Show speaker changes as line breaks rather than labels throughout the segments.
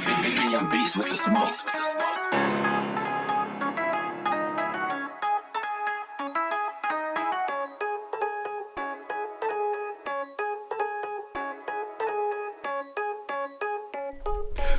Million beast with the smokes.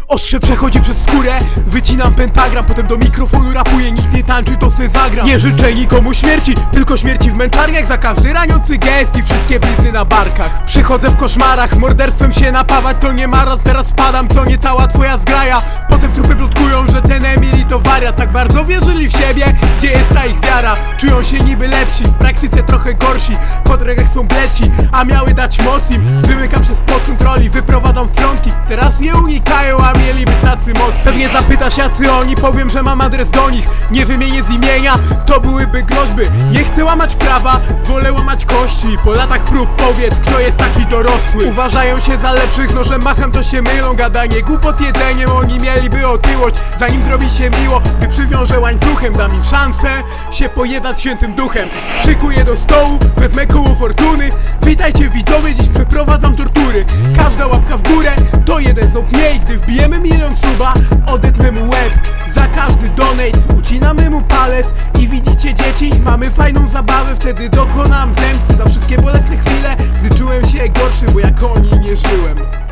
Ostrze przechodzi przez skórę Wycinam pentagram, potem do mikrofonu rapuję Nikt nie tańczy, to se zagram. Nie życzę nikomu śmierci, tylko śmierci w męczarniach Za każdy raniący gest i wszystkie blizny na barkach. Przychodzę w koszmarach, morderstwem się napawać To nie maraz, teraz spadam, to nie cała twoja zgraja. Potem trupy plotkują, że ten Emily to wariat Tak bardzo wierzyli w siebie, gdzie jest ta ich wiara? Czują się niby lepsi, w praktyce trochę gorsi Po drogach są bleci, a miały dać moc im Wymykam przez pod kontroli, wyprowadzam frątki Teraz mnie unikają, a mieliby tacy moc Pewnie zapytasz jacy oni, powiem, że mam adres do nich. Nie wymienię z imienia, to byłyby groźby. Nie chcę łamać prawa, wolę łamać kości. Po latach prób powiedz, kto jest taki dorosły. Uważają się za lepszych, nożem macham to się mylą. Gadanie głupot jedzeniem, oni mieliby otyłość. Zanim zrobi się miło, gdy przywiążę łańcuchem Dam im szansę, się pojedać świętym duchem. Szykuję do stołu, wezmę koło fortuny. Witajcie widzowie, dziś przeprowadzam góry. Każda łapka w górę to jeden ząb mniej Gdy wbijemy milion suba, odetnę mu łeb. Za każdy donate ucinamy mu palec. I widzicie dzieci, mamy fajną zabawę. Wtedy dokonam zemsty za wszystkie bolesne chwile Gdy czułem się gorszy, bo jak oni nie żyłem.